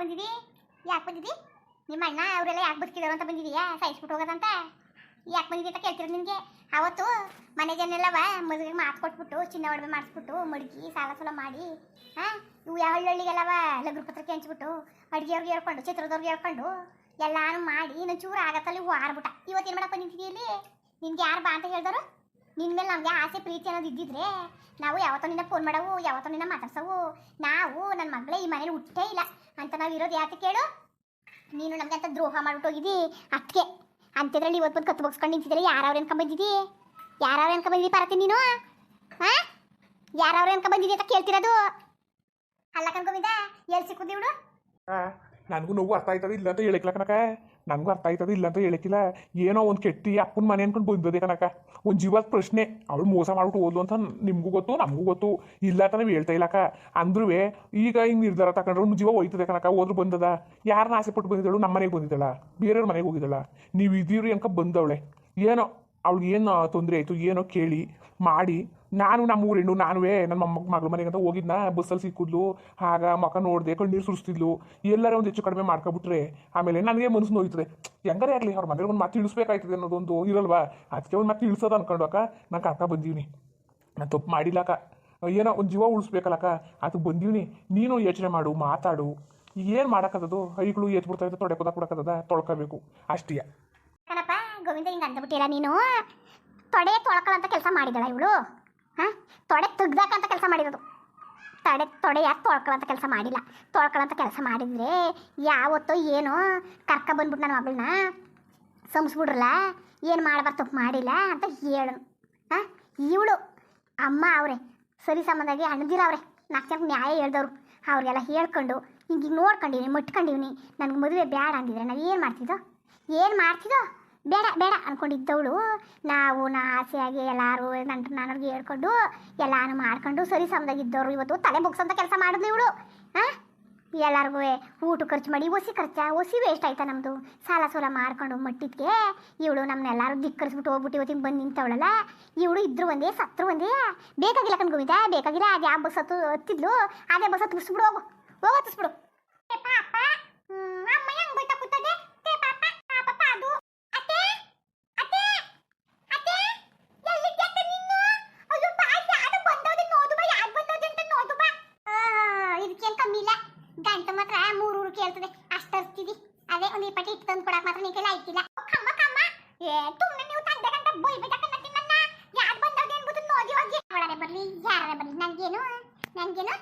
ಬಂದಿದಿ? ಯಾಕೆ ಬಂದಿದಿ? ನಿಮ್ಮ ಅಣ್ಣ ಅವರೆಲ್ಲ ಯಾಕೆ ಬದುಕಿದಾರು ಅಂತ ಬಂದಿದೀಯಾ? ಸಾಯಿಸ್ಬಿಟ್ಟು ಹೋಗೋದಂತ? ಯಾಕೆ ಬಂದಿದಿ ಅಂತ ಕೇಳ್ತಿರೋ ನಿನಗೆ ಅವತ್ತು ಮನೆ ಜನೆಲ್ಲವ ಮದುವೆಗೆ ಮಾತು ಕೊಟ್ಬಿಟ್ಟು, ಚಿನ್ನ ಒಡವೆ ಮಾಡಿಸ್ಬಿಟ್ಟು, ಮಡಗಿ, ಸಾಲ ಸಲ ಮಾಡಿ, ಹಾಂ? ಇವು ಯಾವ ಹಳ್ಳಿಗೆಲ್ಲವ ಲಗ್ನ ಪತ್ರಕ್ಕೆ ಹಂಚ್ಬಿಟ್ಟು, ಅಡುಗೆಯವ್ರಿಗೆ ಹೇಳ್ಕೊಂಡು, ಚಿತ್ರದವ್ರಿಗೆ ಹೇಳ್ಕೊಂಡು, ಎಲ್ಲಾನು ಮಾಡಿ ಇನ್ನೊಂಚೂರು ಆಗತ್ತಲ್ಲಿ ವಾರ್ಬಿಟ್ಟ ಇವತ್ತು ಏನು ಮಾಡಕ್ಕೆ ಬಂದಿದ್ದೀವಿ ಇಲ್ಲಿ? ನಿನ್ಗೆ ಯಾರು ಬಾ ಅಂತ ಹೇಳ್ದರು? ನಿನ್ನ ಮೇಲೆ ನಮಗೆ ಆಸೆ, ಪ್ರೀತಿ ಅನ್ನೋದು ಇದ್ದಿದ್ರೆ ನಾವು ಯಾವತ್ತೋ ನಿನ್ನ ಫೋನ್ ಮಾಡವು, ಯಾವತ್ತೋ ನಿನ್ನ ಮಾತಾಡ್ಸವು. ನಾವು ನನ್ನ ಮಗಳೇ ಈ ಮನೇಲಿ ಹುಟ್ಟೇ ಇಲ್ಲ. ಅಂತ ನಾವು ಇರೋದು ಯಾಕೆ ಕೇಳು? ನೀನು ನಮಗೆ ಅಂತ ದ್ರೋಹ ಮಾಡ್ಬಿಟ್ಟು ಹೋಗಿದ್ದಿ ಅದಕ್ಕೆ ಅಂತಿದ್ರಲ್ಲಿ ಇವತ್ತು ಬಂದು ಕತ್ತು ಬಗ್ಸ್ಕೊಂಡು ನಿಂತಿದ್ರೆ ಯಾರವ್ರು ಅನ್ಕೊಂಡ್ ಬಂದಿದ್ದಿ? ಯಾರವ್ರು ಅನ್ಕೊಂಡ್ ಬಂದಿದ್ದಿ ಪಾರತಿ ನೀನು? ಹಾ? ಯಾರವ್ರು ಅನ್ಕೊಂಡ್ ಬಂದಿದ್ದಿ ಅಂತ ಕೇಳ್ತಿರೋದು? ಅಲ್ಲ ಕನ್ಕೊಂಡಿದ್ದ ಎಲ್ಲಿ ಸಿಕ್ಕುದಿ ಇವಳು? ನನಗೂ ನೋವು ಅರ್ಥ ಆಯ್ತದ ಇಲ್ಲ ಅಂತ ಹೇಳಿಕ್ಲ ಕನಕ ನನಗೂ ಅರ್ಥ ಆಯ್ತದ ಇಲ್ಲ ಅಂತ ಹೇಳಿಕ್ಕಿಲ್ಲ. ಏನೋ ಒಂದು ಕೆಟ್ಟಿ ಅಪ್ಪನ ಮನೆ ಅನ್ಕೊಂಡು ಬಂದದೆ ಕನಕ ಒಂದು ಜೀವದ ಪ್ರಶ್ನೆ. ಅವಳು ಮೋಸ ಮಾಡ್ಬಿಟ್ಟು ಹೋದ್ಲು ಅಂತ ನಿಮಗೂ ಗೊತ್ತು, ನಮಗೂ ಗೊತ್ತು. ಇಲ್ಲ ಅಂತ ನಾವು ಹೇಳ್ತಾ ಇಲ್ಲಕ್ಕ ಅಂದ್ರೂ ಈಗ ಹಿಂಗೆ ನಿರ್ಧಾರ ತಗೊಂಡ್ರೆ ಒಂದು ಜೀವ ಹೋಯ್ತದೆ ಕನಕ ಹೋದ್ರು ಬಂದದ. ಯಾರನ್ನ ಆಸೆ ಪಟ್ಟು ಬಂದಿದ್ದಳು? ನಮ್ಮ ಮನೆಗೆ ಬಂದಿದ್ದಳ. ಬೇರೆಯವ್ರ ಮನೆಗೆ ಹೋಗಿದ್ದಳ. ನೀವು ಇದ್ದೀರಿ ಅನ್ಕ ಬಂದವಳೆ. ಏನೋ, ಅವ್ಳಿಗೆ ಏನು ತೊಂದರೆ ಆಯಿತು, ಏನೋ ಕೇಳಿ, ಮಾಡಿ. ನಾನು ನಮ್ಮ ಊರಿಣ್ಣು ನಾನುವೇ ನನ್ನ ಮೊಮ್ಮಗ ಮಗಳು ಮನೆಗೆ ಅಂತ ಹೋಗಿದ್ನ, ಬಸ್ಸಲ್ಲಿ ಸಿಕ್ಕಿದ್ಲು, ಆಗ ಮಕ ನೋಡಿದೆ ನೀರು ಸುರಿಸ್ತಿದ್ಲು, ಎಲ್ಲರೂ ಒಂದು ಹೆಚ್ಚು ಕಡಿಮೆ ಮಾಡ್ಕೊಬಿಟ್ರೆ, ಆಮೇಲೆ ನನಗೆ ಮನಸ್ಸು ನೋಯ್ತದೆ. ಹೆಂಗಾರೆ ಆಗಲಿ, ಅವ್ರ ಮನೇಲಿ ಒಂದು ಮತ್ತೆ ತಿಳಿಸ್ಬೇಕಾಯ್ತದೆ ಅನ್ನೋದೊಂದು ಇರಲ್ವಾ? ಅದಕ್ಕೆ ಒಂದು ಮಾತು ತಿಳಿಸೋದು ಅಕ್ಕ, ನಾನು ಕರ್ಕ ಬಂದೀವಿನಿ. ನಾನು ತಪ್ಪು ಮಾಡಿಲ್ಲಕ್ಕ ಏನೋ ಒಂದು ಜೀವ ಉಳಿಸ್ಬೇಕಲ್ಲಕ್ಕ ಅದಕ್ಕೆ ಬಂದೀವಿ ನೀನು ಯೋಚನೆ ಮಾಡು, ಮಾತಾಡು. ಏನು ಮಾಡೋಕ್ಕದ್ದು ಐಗಳು ಎತ್ ಬಿಡ್ತಾ ಇದ್ದ ತೊಡೆ ಕೊದ ತೊಳ್ಕೋಬೇಕು. ಅಷ್ಟೇ. ಕಣಪ್ಪ, ಗೋವಿಂದ ಹಿಂಗೆ ಅಂದ್ಬಿಟ್ಟಿಲ್ಲ ನೀನು? ತೊಡೆ ಅಂತ ಕೆಲಸ ಮಾಡಿದಳ ಇವಳು? ಹಾಂ? ತೊಡೆ ತೆಗ್ದಾಕಂತ ಕೆಲಸ ಮಾಡಿರೋದು. ತಡೆ, ತೊಡೆ ಯಾಕೆ ತೊಳ್ಕೊಳ್ಳೋಂಥ ಕೆಲಸ ಮಾಡಿಲ್ಲ? ತೊಳ್ಕೊಳ್ಳೋಂಥ ಕೆಲಸ ಮಾಡಿದ್ರೆ ಯಾವತ್ತೋ ಏನೋ ಕರ್ಕ ಬಂದ್ಬಿಟ್ಟು ನಾನು ಮಗಳನ್ನ ಸಂಸ್ಬಿಡ್ರಲ್ಲ ಏನು ಮಾಡಬಾರ್ದು ಮಾಡಿಲ್ಲ ಅಂತ ಹೇಳು. ಹಾಂ? ಇವಳು, ಅಮ್ಮ ಅವ್ರೆ, ಸರಿ ಸಂಬಂಧಾಗಿ ಅಣ್ಣದಿರ ಅವ್ರೆ, ನಾಲ್ಕು ಜನಕ್ಕೆ ನ್ಯಾಯ ಹೇಳ್ದವ್ರು. ಅವ್ರಿಗೆಲ್ಲ ಹೇಳ್ಕೊಂಡು, ಹಿಂಗೆ ನೋಡ್ಕೊಂಡಿವ್ನಿ ಮುಟ್ಕೊಂಡಿವ್ನಿ ನನಗೆ ಮದುವೆ ಬೇಡ ಅಂದಿದ್ರೆ ನಾವು ಏನು ಮಾಡ್ತಿದ್ದೋ ಏನು ಮಾಡ್ತಿದ್ದೋ ಬೇಡ ಬೇಡ ಅನ್ಕೊಂಡಿದ್ದವಳು. ನಾವು ನಾ ಆಸೆಯಾಗಿ ಎಲ್ಲರೂ ನಂಟು ನನಗೆ ಹೇಳ್ಕೊಂಡು ಎಲ್ಲಾನು ಮಾಡ್ಕೊಂಡು ಸರಿ ಸಮದಾಗಿದ್ದವರು. ಇವತ್ತು ತಲೆ ಅಂತ ಕೆಲಸ ಮಾಡಿದ್ಲು ಇವಳು. ಹಾಂ ಎಲ್ಲರಿಗೂ ಊಟ ಖರ್ಚು ಮಾಡಿ ಒಸಿ ಖರ್ಚ ಒಸಿ ವೇಸ್ಟ್ ಆಯ್ತಾ ನಮ್ಮದು ಸಾಲ ಸೋಲ ಮಾಡ್ಕೊಂಡು ಮಟ್ಟಿದ್ಕೆ ಇವಳು ನಮ್ಮನ್ನೆಲ್ಲರೂ ದಿಕ್ಕರಿಸ್ಬಿಟ್ಟು ಹೋಗ್ಬಿಟ್ಟು ಇವತ್ತಿಗೆ ಬಂದು ನಿಂತವಳಲ್ಲ. ಇವಳು ಇದ್ರು ಒಂದೇ, ಸತ್ರು ಒಂದೇ. ಬೇಕಾಗಿಲ್ಲ ಕಣ್ಗೋವಿದ ಬೇಕಾಗಿಲ್ಲ. ಅದು ಯಾವ ಬಸ್ ಹತ್ತು ಹತ್ತಿದ್ಲು. ಅದೇ ಬಸ್ ಹತ್ತು ಬಿಡಿಸ್ಬಿಡು ಹೋಗು. ಹೋಗು ಹತ್ತಿಸ್ಬಿಡು ಏ ಪಾಪ ಹ್ಮ್, ಅಮ್ಮ ಹೆಂಗ್ ಬೈತಾ ಕೂತದೆ ತೇ ಪಾಪ ಪಾಪ ಪಾದು ಅತ್ತೆ ಅತ್ತೆ ಅತ್ತೆ ಎಲ್ಲಿದ್ದೆ ಅತ್ತೆ ನೀನು ಅಯ್ಯೋ ಬಾ ಯಾರು ಬಂದವ್ದೆ ನೋಡು ಬಾ ಯಾರು ಬಂದವ್ದೆ ಅಂತ ನೋಡು ಬಾ ಇದಕ್ಕೇನು ಕಮ್ಮಿ ಇಲ್ಲ. ಗಂಟು ಮಾತ್ರ ಮೂರು ಊರು ಕೇಳ್ತದೆ. ಅಷ್ಟು ಅರ್ತಿದಿ ಅದೇ ಒಂದು ಇಪ್ಪತ್ತು ಇಟ್ಟು ತಂದು ಕೊಡಕ್ಕೆ ಮಾತ್ರ ನೀಕೆಲ್ಲ ಆಯ್ತಿಲ್ಲ. ಕಮ್ಮ ಕಮ್ಮ. ಏ ತುಮ್ಮನೆ ನೀವು ತಂದೆ ಗಂಟೆ ಬೈಬೇಕಕ್ಕ ನನ್ನ? ಯಾರು ಬಂದವ್ದೆ ಅನ್ಬಿಟ್ಟು ನೋಡಿ ಹೋಗಿ? ಒಳಗೆ ಬರ್ಲಿ, ಯಾರೇ ಬರ್ಲಿ. ನನಗೇನು ನನಗೇನು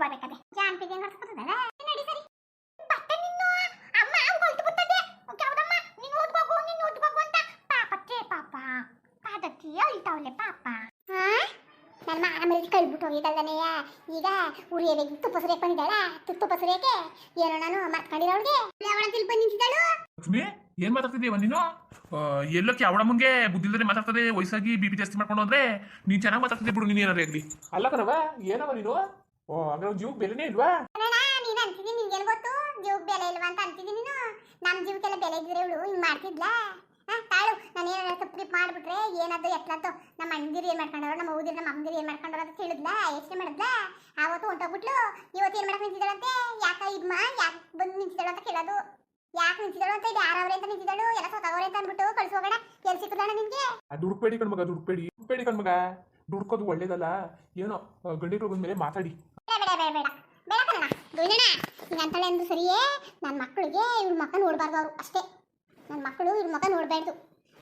ಇಲ್ಲಿ ಬರ್ಬೇಕಾದ್ರೆ ಜಾನ್ಪಿಗೆ ಹೆಂಗ್ ಕೂತದಲ್ಲ ನಡಿ ಸರಿ. ಬಟ್ಟೆ ನಿನ್ನ? ಅಮ್ಮ ಹೊಲ್ತು ಬಿಡ್ತದೆ ಯಾವ್ದಮ್ಮ ನೀನು ಓದ್ಬೇಕು ನೀನು ಓದ್ಬೇಕು ಅಂತ. ಪಾಪಕ್ಕೆ ಪಾಪ. ಪಾದಕ್ಕೆ ಅಳ್ತಾವಲೆ ಪಾಪ. ನನ್ನ ಆಮೇಲೆ ಕಳ್ಬಿಟ್ಟು ಹೋಗಿದ್ದಲ್ಲನೆಯ ಈಗ ಉರಿಯಬೇಕು ತುಪ್ಪ ಸುರಿಯಕ್ಕೆ ಬಂದಿದ್ದಾಳ. ತುಪ್ಪ ಸುರಿಯಕ್ಕೆ ಏನೋ ನಾನು ಮರ್ಕೊಂಡಿರೋಳ್ಗೆ ಅವಳ ತಿಳಿ ಬಂದು ನಿಂತಿದ್ದಾಳು ಲಕ್ಷ್ಮಿ, ಏನ್ ಮಾತಾಡ್ತಿದ್ದೀವ ನೀನು? ಎಲ್ಲಕ್ಕೆ ಅವಳ ಮುಂಗೆ ಬುದ್ಧಿಲ್ದರೆ ಮಾತಾಡ್ತದೆ, ವಯಸ್ಸಾಗಿ ಬಿ ಪಿ ಜಾಸ್ತಿ ಮಾಡ್ಕೊಂಡು ಅಂದ್ರೆ ನೀನ್ ಚೆನ್ನಾಗಿ ಮಾತಾಡ್ತಿದ್ದೆ ಬಿಡು ನೀನು ಏನಾರ ಆಗ್ಲಿ. ಅಲ್ಲ ಕಣವ ಏನವ ನೀನು? ಓ ಹಂಗಾರೆ ಜೀವಕ್ಕೆ ಬೆಲೆನೇ ಇಲ್ವಾ? ನೀನು ಅಂತಿದ್ದೀನಿ ನಿನ್ಗೇನು ಗೊತ್ತು? ಜೀವಕ್ಕೆ ಬೆಲೆ ಇಲ್ವಾ ಅಂತ ಅಂತಿದೀನಿ ನೀನು. ನಮ್ಮ ಜೀವಕ್ಕೆಲ್ಲ ಬೆಲೆ ಇದ್ರೆ ಇವಳು ಹಿಂಗೆ ಮಾಡ್ತಿದ್ಲಾ? ತಾಳು ನಾನು ಏನಾರ ತಪ್ಪು ಮಾಡ್ಬಿಟ್ರೆ ಏನದು ಎಟ್ಲತ್ತು ನಮ್ಮ ಅಣ್ಣದಿರು ಏನು ಮಾಡ್ಕೊಂಡವ್ರು? ನಮ್ಮ ಊದಿರು ನಮ್ಮ ಅಮ್ಮದಿರು ಏನು ಮಾಡ್ಕೊಂಡವ್ರು ಅಂತ ತಿಳಿದ್ಲಾ ಯೋಚನೆ ಮಾಡಿದ್ಲಾ? ಆವತ್ತು ಹೊಂಟೋಗ್ಬಿಟ್ಲು ಇವತ್ತು ಏನು ಮಾಡಕ್ಕೆ ನಿಂತಿದ್ದಾಳಂತೆ? ಯಾಕೆ ಇದ್ಮ ಯಾಕೆ ಬಂದು ನಿಂತಿದ್ದಾಳು ಅಂತ ಕೇಳೋದು. ಯಾಕೆ ನಿಂತಿದ್ದಾಳು ಅಂತ ಇದು ಯಾರವ್ರೆ ಅಂತ ನಿಂತಿದ್ದಾಳು ಎಲ್ಲ ಸೊತ್ತವ್ರೆ ಅಂತ ಅಂದ್ಬಿಟ್ಟು ಕಳ್ಸೋಗಣ. ಎಲ್ಲಿ ಸಿಕ್ಕದಣ್ಣ ಅದು ಹುಡುಕ್ಬೇಡಿ ಕಣ್ಮಗ ಅದು ಹುಡುಕ್ಬೇಡಿ ಹುಡುಕ್ಬೇಡಿ ಕಣ್ಮಗ ದುಡ್ಕೋದು ಒಳ್ಳೇದಲ್ಲ. ಏನೋ ಗಂಡಿಗಳು ಬಂದ್ಮೇಲೆ ಮಾತಾಡಿ. ಬೇಡ. ಬೇಡ ಕಣ ಗೋವಿಂದಣ್ಣ ಈಗ ಅಂತಾಳೆ ಅಂದ್ರು ಸರಿಯೇ ನನ್ನ ಮಕ್ಕಳಿಗೆ ಇವ್ರ ಮಕ್ಕ ನೋಡಬಾರ್ದು ಅವರು ಅಷ್ಟೇ. ನನ್ನ ಮಕ್ಕಳು ಇವ್ರ ಮಕ್ಕ ನೋಡಬಾರ್ದು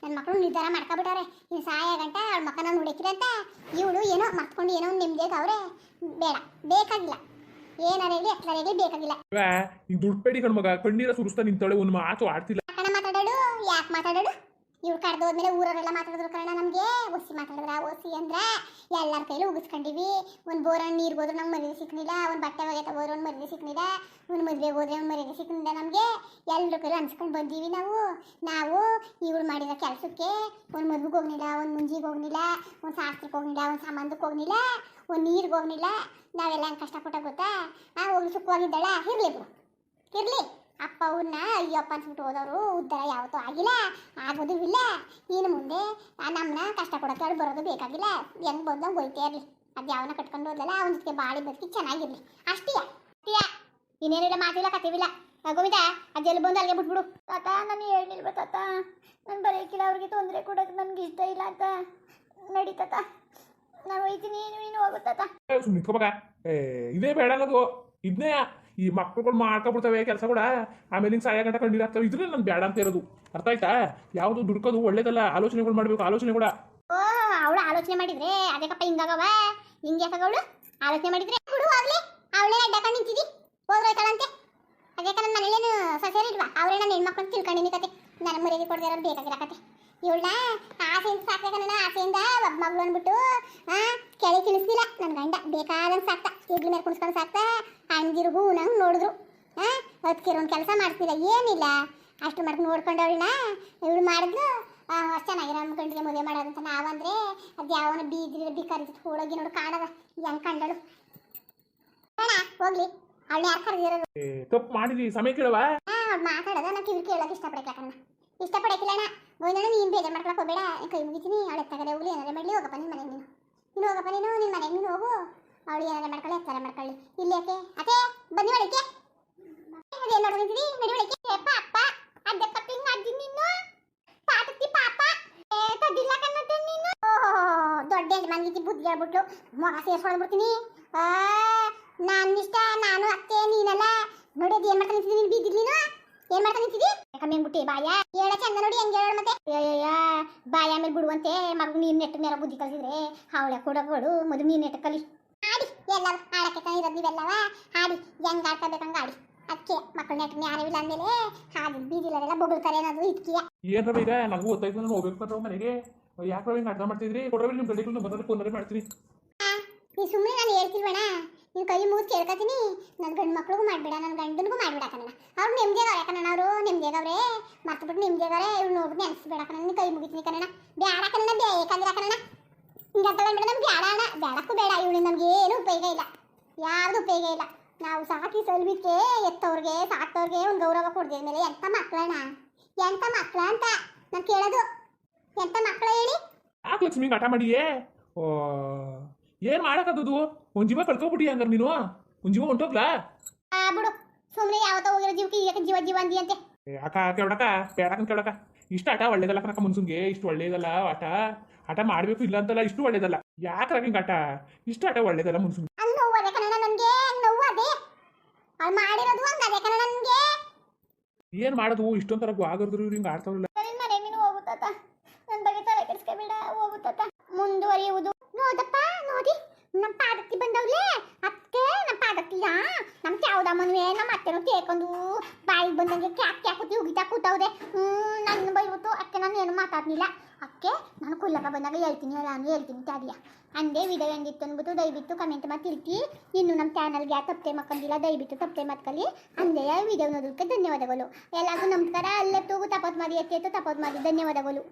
ನನ್ನ ಮಕ್ಕಳು ನಿರ್ಧಾರ ಮಾಡ್ಕೊಬಿಟ್ಟವ್ರೆ. ಇನ್ನು ಸಹಾಯ ಗಂಟ ಅವಳ ಮಕ್ಕನ ನೋಡಿಕ್ಕಿರಂತ ಇವಳು ಏನೋ ಮರ್ತ್ಕೊಂಡು ಏನೋ ಒಂದು ನೆಮ್ಮದಿಯಾಗ ಅವ್ರೆ. ಬೇಡ ಬೇಕಾಗಿಲ್ಲ. ಏನಾರ ಹೇಳಿ ಎತ್ತರ ಹೇಳಿ ಬೇಕಾಗಿಲ್ಲ. ದುಡ್ಡು ದುಡ್ಬೇಡಿ ಕಣ್ಮಗ. ಕಣ್ಣೀರ ಸುರಿಸ್ತಾ ನಿಂತಾಳೆ ಒಂದು ಮಾತು ಆಡ್ತಿಲ್ಲ. ಕಣ ಮಾತಾಡೋಡು ಯಾಕೆ ಮಾತಾಡೋಡು ಇವ್ರು ಕಡ್ದು ಹೋದ್ಮೇಲೆ ಊರವರೆಲ್ಲ ಮಾತಾಡಿದ್ರು ಕಾರಣ ನಮಗೆ. ಒಸಿ ಮಾತಾಡಿದ್ರ ಓಸಿ ಅಂದ್ರೆ ಎಲ್ಲರ ಕೈಲಿ ಉಗಿಸ್ಕೊಂಡಿವಿ. ಒಂದು ಬೋರಣ್ಣ ನೀರು ಹೋದ್ರೆ ನಮ್ಗೆ ಮದುವೆ ಸಿಕ್ಕನಿಲ್ಲ ಒಂದು ಬಟ್ಟೆ ಒಗೆತ ಹೋದ್ರೆ ಒಂದು ಮದುವೆ ಸಿಕ್ಕನಿಲ್ಲ ಒಂದು ಮದುವೆಗೆ ಹೋದ್ರೆ ಒಂದು ಮದುವೆ ಸಿಕ್ಕನಿಲ್ಲ ನಮಗೆ. ಎಲ್ಲರ ಕೈಲೂ ಅನ್ಸ್ಕೊಂಡು ಬಂದೀವಿ ನಾವು. ನಾವು ಇವ್ರು ಮಾಡಿದ ಕೆಲಸಕ್ಕೆ ಒಂದು ಮದುವೆಗೆ ಹೋಗ್ನಿಲ್ಲ, ಒಂದು ಮುಂಜಿಗೆ ಹೋಗ್ನಿಲ್ಲ, ಒಂದು ಶಾಸ್ತ್ರಕ್ಕೆ ಹೋಗ್ನಿಲ್ಲ, ಒಂದು ಸಂಬಂಧಕ್ಕೆ ಹೋಗ್ನಿಲ್ಲ, ಒಂದು ನೀರಿಗೆ ಹೋಗ್ನಿಲ್ಲ. ನಾವೆಲ್ಲ ಹೆಂಗೆ ಕಷ್ಟಪಟ್ಟ ಗೊತ್ತಾ? ಆ ಹೋಗಿ ಸುಖವಾಗಿದ್ದಾಳ? ಇರ್ಲಿ ಬಿಡು ಇರ್ಲಿ. ಅಪ್ಪ ಅವ್ರನ್ನ, ಅಯ್ಯಪ್ಪ ಅನ್ಸ್ಬಿಟ್ಟು ಹೋದವರು ಉದ್ಧಾರ ಯಾವತ್ತೂ ಆಗಿಲ್ಲ, ಆಗೋದು ಇಲ್ಲ. ಇನ್ನು ಮುಂದೆ ನಮ್ಮನ್ನ ಕಷ್ಟ ಕೊಡೋಕೆ ಅವ್ಳು ಬರೋದು ಬೇಕಾಗಿಲ್ಲ. ಹೆಂಗ್ ಬಂದಂಗೆ ಹೋಯ್ತೇ ಇರಲಿ. ಅದು ಯಾವನ ಕಟ್ಕೊಂಡು ಹೋದಲ್ಲ ಅವನ ಜೊತೆ ಬಾಳಿ ಬದುಕಿ ಚೆನ್ನಾಗಿರಲಿ. ಅಷ್ಟೇ. ಅಷ್ಟೇ ಇನ್ನೇನಿಲ್ಲ, ಮಾತಿಲ್ಲ ಕತ್ತಿವಿಲ್ಲ ಗೋವಿಂದ ಅದೆಲ್ಲ ಬಂದು ಅಲ್ಲಿಗೆ ಬಿಟ್ಬಿಡು. ತಾತ, ನಾನು ಹೇಳಿಲ್ವ ತಾತ? ನಾನು ಬರೋಕ್ಕಿಲ್ಲ ಅವ್ರಿಗೆ ತೊಂದರೆ ಕೊಡೋಕೆ ನನಗೆ ಇಷ್ಟ ಇಲ್ಲ ಅಂತ. ನಡಿ ತಾತ. ನಾನು ಹೋಯ್ತೀನಿ ಏನು ಹೋಗು ತಾತ. ಇದೇ ಬೇಡ ಅನ್ನೋದು ಇದನ್ನೇ ಈ ಮಕ್ಳುಗಳು ಮಾಡ್ಕೊಬಿಡ್ತವೆ ಕೆಲಸ ಕೂಡ. ಆಮೇಲೆ ಹಿಂಗೆ ಸಾಯ ಗಂಟ ಕಂಡು ಹಾಕ್ತವೆ. ಇದ್ರೆ ನಾನು ಬೇಡ ಅಂತ ಇರೋದು ಅರ್ಥ ಆಯ್ತಾ? ಯಾವುದು ದುಡ್ಕೋದು ಒಳ್ಳೇದಲ್ಲ. ಆಲೋಚನೆಗಳು ಮಾಡಬೇಕು. ಆಲೋಚನೆ ಕೂಡ. ಓ, ಅವಳು ಆಲೋಚನೆ ಮಾಡಿದ್ರೆ ಅದಕ್ಕಪ್ಪ ಹಿಂಗಾಗವ? ಹಿಂಗೆ ಅವಳು? ಆಲೋಚನೆ ಮಾಡಿದ್ರೆ ಹುಡು ಆಗ್ಲಿ ಅವಳೇ ಅಡ್ಡಕೊಂಡು ನಿಂತಿದಿ ಹೋದ್ರೋಯ್ತಾಳಂತೆ ಅದಕ್ಕೆ ನನ್ನ ಮನೇಲೇನು ಸಸ್ಯರಿಲ್ವಾ ಅವರೇ ನನ್ನ ಹೆಣ್ಮಕ್ಳು ತಿಳ್ಕೊಂಡಿನಿ ಕತೆ. ನನ್ನ ಮರ್ಯಾದೆ ಕೊಡದೆ ಇರೋದು ಬೇಕಾಗಿರೋ ಕತೆ. ಇವಳನ್ನ ಆಸೆಯಿಂದ ಸಾಕ್ಬೇಕ ನನ್ನ ಆಸೆಯಿಂದ ಒಬ್ಬ ಮಗಳು ಅಂದ್ಬಿಟ್ಟು ಕೆಳಗೆ ತಿಳಿಸ್ಲಿಲ್ಲ. ನನ್ನ ಗಂಡ ಬೇಕಾದಂಗೆ ಸಾಕ್ತ. ಇಡ್ಲಿ ಮೇಲೆ ಕುಣಿಸ್ಕೊಂಡು ಸಾಕ್ತ. ಹಂಗಿರುಗು ನಂಗೆ ನೋಡಿದ್ರು. ಅದಕ್ಕೆ ಒಂದು ಕೆಲಸ ಮಾಡ್ತಿಲ್ಲ ಏನಿಲ್ಲ. ಅಷ್ಟು ಮಾಡ್ಕೊಂಡು ನೋಡ್ಕೊಂಡು ಅವಳನ್ನ ಇವಳು ಮಾಡಿದ್ಲು. ಅಷ್ಟು ಚೆನ್ನಾಗಿರೋ ಗಂಡಿಗೆ ಮದುವೆ ಮಾಡೋದಂತ ನಾವಂದ್ರೆ ಅದು ಯಾವನ ಬೀದಿ ಬಿಕಾರಿ ಹೋಳಗಿ ನೋಡು ಕಾಣದ. ಹೆಂಗ್ ಕಂಡಳು. ಬೇಡ ಹೋಗ್ಲಿ. ಅವಳು ಯಾರು ಕರೆದಿರೋದು? ತಪ್ಪು ಮಾಡಿದಿ. ಸಮಯ ಕೇಳುವ ಮಾತಾಡೋದ. ನಾನು ಕಿವಿ ಕೇಳೋಕೆ ಇಷ್ಟಪಡಕ್ಕೆ ಕಣ್ಣ ಇಷ್ಟಪಡಕ್ಕಿಲ್ಲ ಅಣ್ಣ ಗೋವಿಂದಣ್ಣ, ನೀನು ಬೇಜಾರು ಮಾಡ್ಕೊಳಕ್ಕೆ ಹೋಗ್ಬೇಡ. ಕೈ ಮುಗಿತೀನಿ. ಅವಳು ಎತ್ತಾಗದೆ ಹೋಗ್ಲಿ, ಏನಾರ ಮಾಡಲಿ. ಹೋಗಪ್ಪ ನಿನ್ನ ಮನೆಗೆ ನೀನು. ನೀನು ಹೋಗಪ್ಪ ನೀನು ನಿನ್ನ ಮನೆಗೆ ನೀನು ಹೋಗು. ಅವಳು ಏನಾರ ಮಾಡ್ಕೊಳ್ಳಿ, ಎತ್ತಾರ ಮಾಡ್ಕೊಳ್ಳಿ. ಇಲ್ಲಿ ಯಾಕೆ? ಅತ್ತೆ, ಬನ್ನಿ ಒಳಕ್ಕೆ. ಅದೇನು ನೋಡ್ತಿದ್ರಿ ನಡಿ ಒಳಕ್ಕೆ. ಅಪ್ಪ ಅಪ್ಪ ಅದಕ್ಕ ಪಿಂಗ್ ಅಜ್ಜಿ ನೀನು? ಪಾಟತಿ ಪಾಪ. ಏ ಕಣ್ಣತ್ತೆ ನೀನು? ಓಹೋ, ದೊಡ್ಡ ಯಜಮಾನ್ಗಿತಿ ಬುದ್ಧಿ ಹೇಳ್ಬಿಟ್ಲು. ಮೊಗ ಸೇರ್ಸ್ಕೊಂಡ್ಬಿಡ್ತೀನಿ ನಾನು ಇಷ್ಟ. ನಾನು ಅತ್ತೆ, ನೀನಲ್ಲ. ನೋಡಿ ಅದು ಏನ್ ಮಾಡ್ತಾ ನೀನು ಬೀದಿಲ್ ಏನ್ ಮಾಡ್ತಾ ನಿಂತಿದ್ದಿ ಕಮ್ಮಿ ಅಂದ್ಬಿಟ್ಟಿ ಬಾಯ? ಹೇಳ ಚಂದ ನೋಡಿ ಹೆಂಗ್ ಹೇಳ ಮತ್ತೆ? ಅಯ್ಯಯ್ಯ ಬಾಯ ಮೇಲೆ ಬಿಡುವಂತೆ ಮಗ ನೀರ್ ನೆಟ್ಟ ಮೇಲೆ ಬುದ್ಧಿ ಕಲಿಸಿದ್ರೆ ಅವಳ ಕೊಡಗಳು ಮೊದಲು ನೀರ್ ನೆಟ್ಟ ಕಲಿ. ಆಡಿ ಎಲ್ಲ ಆಡಕ್ಕೆ ತಾನೇ ಇರೋದು ನೀವೆಲ್ಲವ? ಆಡಿ ಹೆಂಗ್ ಆಡ್ಕೋಬೇಕಂಗ ಆಡಿ ಅದಕ್ಕೆ ಮಕ್ಕಳ ನೆಟ್ಟ ಇಲ್ಲ ಅಂದ್ಮೇಲೆ ಹಾಗೆ ಬೀದಿಲೆಲ್ಲ ಬೊಗಳ್ತಾರೆ ಅನ್ನೋದು ಏನ್ ಏನ್ರ ಈಗ ನನಗೂ ಗೊತ್ತಾಯ್ತು ನಾನು ಹೋಗ್ಬೇಕು ಬರ್ರೋ ಮನೆಗೆ. ಯಾಕೆ ಹಿಂಗೆ ಅರ್ಥ ಮಾಡ್ತಿದ್ರಿ? ಕೊಡ್ರವಿ ನಿಮ್ಮ ಗಡಿಗಳು ಬಂದ್ರೆ ಫೋನ್ ಮಾಡ್ತೀನಿ. ನೀ ಸುಮ್ಮನೆ ನಾನು ಹೇಳ್ತಿಲ್ವಣ ನಿನ್ ಕೈ ಮುಗಿದು ಕೇಳ್ಕೊತೀನಿ. ನನ್ನ ಗಂಡು ಮಕ್ಳಿಗೂ ಮಾಡ್ಬೇಡ ನನ್ನ ಗಂಡನಿಗೂ ಮಾಡ್ಬಿಡಕ್ಕ ಕಣ್ಣ ಅವ್ರು ನಿಮ್ದೇಗವ್ರೆ ಕಣ್ಣ ಅವರು ನೆಮ್ಮದಿಯಾಗವ್ರೆ ಮರ್ತಬಿಟ್ಟು ನೆಮ್ಮದಿಯಾಗವ್ರೆ ಇವ್ರು ನೋಡ್ಬಿಟ್ಟು ನೆನೆಸ್ಬೇಡ ಕಣ್ಣ ಕೈ ಮುಗಿತೀನಿ ಕಣ್ಣ ಬೇಡ ಕಣ್ಣ ಬೇಕಂದ್ರೆ ಕಣ್ಣ ಹಿಂಗಂತ ಬೇಡ ನಮ್ಗೆ ಬೇಡ ಅಣ್ಣ. ಬೇಡಕ್ಕೂ ಬೇಡ ಇವಳು ನಮ್ಗೆ ಏನು ಉಪಯೋಗ ಇಲ್ಲ. ಯಾವ್ದು ಉಪಯೋಗ ಇಲ್ಲ. ನಾವು ಸಾಕಿ ಸಲ್ಬಿಕ್ಕೆ ಎತ್ತವ್ರಿಗೆ ಸಾಕ್ತವ್ರಿಗೆ ಒಂದು ಗೌರವ ಕೊಡ್ದಿದ ಮೇಲೆ ಎಂತ ಮಕ್ಕಳಣ್ಣ ಎಂತ ಮಕ್ಕಳ ಅಂತ ನಾನು ಕೇಳೋದು. ಎಂತ ಮಕ್ಕಳ ಹೇಳಿ? ಯಾಕೆ ಲಕ್ಷ್ಮಿ ಆಟ ಮಾಡಿಯೇ? ಓ ಏನು ಮಾಡಕ್ಕದು ಒಂದು ಜೀವ ಕಳ್ಕೊಬಿಟ್ಟಿ ಹಂಗಾರೆ ನೀನು. ಒಂದು ಜೀವ ಹೊಂಟೋಗ್ಲಾ? ಆ ಬಿಡು. ಸುಮ್ಮನೆ ಯಾವತ್ತ ಹೋಗಿರೋ ಜೀವಕ್ಕೆ ಈಗ ಜೀವ ಜೀವ ಅಂದಿ ಅಂತೆ? ಅಕ್ಕ ಕೇಳಕ ಬೇಡಕಂತ ಕೇಳಕ ಇಷ್ಟ ಆಟ ಒಳ್ಳೇದಲ್ಲ ಕನಕ ಮನ್ಸುಂಗೆ ಇಷ್ಟು ಒಳ್ಳೇದಲ್ಲ ಆಟ. ಆಟ ಮಾಡಬೇಕು ಇಲ್ಲ ಅಂತಲ್ಲ ಇಷ್ಟು ಒಳ್ಳೇದಲ್ಲ. ಯಾಕೆ ಹಿಂಗೆ ಆಟ? ಇಷ್ಟು ಆಟ ಒಳ್ಳೇದಲ್ಲ ಮುನ್ಸು ಅಲ್ಲಿ ನೋವು ಅದೇ ಕಣ ನನಗೆ ನೋವು ಅದೇ ಅಲ್ಲಿ ಮಾಡಿರೋದು ಹಂಗ ಅದೇ ಕಣ ನನಗೆ. ಏನು ಮಾಡೋದು? ಇಷ್ಟೊಂಥರ ಆಗಿದ್ರು ಇವ್ರು ಹಿಂಗೆ ಆಡ್ತಾವ್ರಲ್ಲ ನಿನ್ನ ಮನೆ ನೀನು ಹೋಗುತ್ತಾತ ನನ್ನ ಬಗ್ಗೆ ತಲೆ ಕೆಡಿಸ್ಕೋಬೇಡ ಹೋಗುತ್ತಾತ ಮುಂದುವರಿಯುವುದು ನೋದಪ್ಪ ನೋಡಿ ನಮ್ಮ ಪಾದಕ್ಕೆ ಬಂದವ್ಲೆ ಅದಕ್ಕೆ ನಮ್ಮ ಪಾದಕ್ಕಿಲ್ಲ ನಮ್ಮ ಯಾವ್ದ ಮನ್ವೆ ನಮ್ಮ ಅತ್ತೆನೂ ತೇಕೊಂಡು ಬಾಯಿಗೆ ಬಂದಂಗೆ ಕ್ಯಾಕ್ ಕ್ಯಾಕುತ್ತಿ ಕೂತವ್ರೆ ಹ್ಞೂ ನನ್ನ ಬೈಬಿಟ್ಟು ಅಕ್ಕೆ ನಾನು ಏನು ಮಾತಾಡ್ಲಿಲ್ಲ. ಅಕ್ಕೆ, ನಾನು ಕುಲ್ಲಕ ಬಂದಾಗ ಹೇಳ್ತೀನಿ ನಾನು ಹೇಳ್ತೀನಿ, ತಾಡಿಯ. ಅಂದೇ ವಿಡಿಯೋ ಹೆಂಗಿತ್ತು ಅಂದ್ಬಿಟ್ಟು ದಯವಿಟ್ಟು ಕಮೆಂಟ್ ಮಾಡಿ ತಿಳ್ತಿ ಇನ್ನು ನಮ್ಮ ಚಾನಲ್ಗೆ ತಪ್ಪೆ ಮಕ್ಕಂದಿಲ್ಲ ದಯವಿಟ್ಟು ತಪ್ಪೆ ಮಕ್ಕಳಿ ಅಂದೇ ವಿಡಿಯೋ ನೋಡೋದಕ್ಕೆ ಧನ್ಯವಾದಗಳು. ಎಲ್ಲರಿಗೂ ನಮಸ್ಕಾರ, ಅಲ್ಲೇ ತೂಗು ತಪ್ಪತ್ತು ಮಾಡಿ, ಎತ್ತಿ ಎತ್ತು ತಪ್ಪತ್ ಮಾಡಿ, ಧನ್ಯವಾದಗಳು.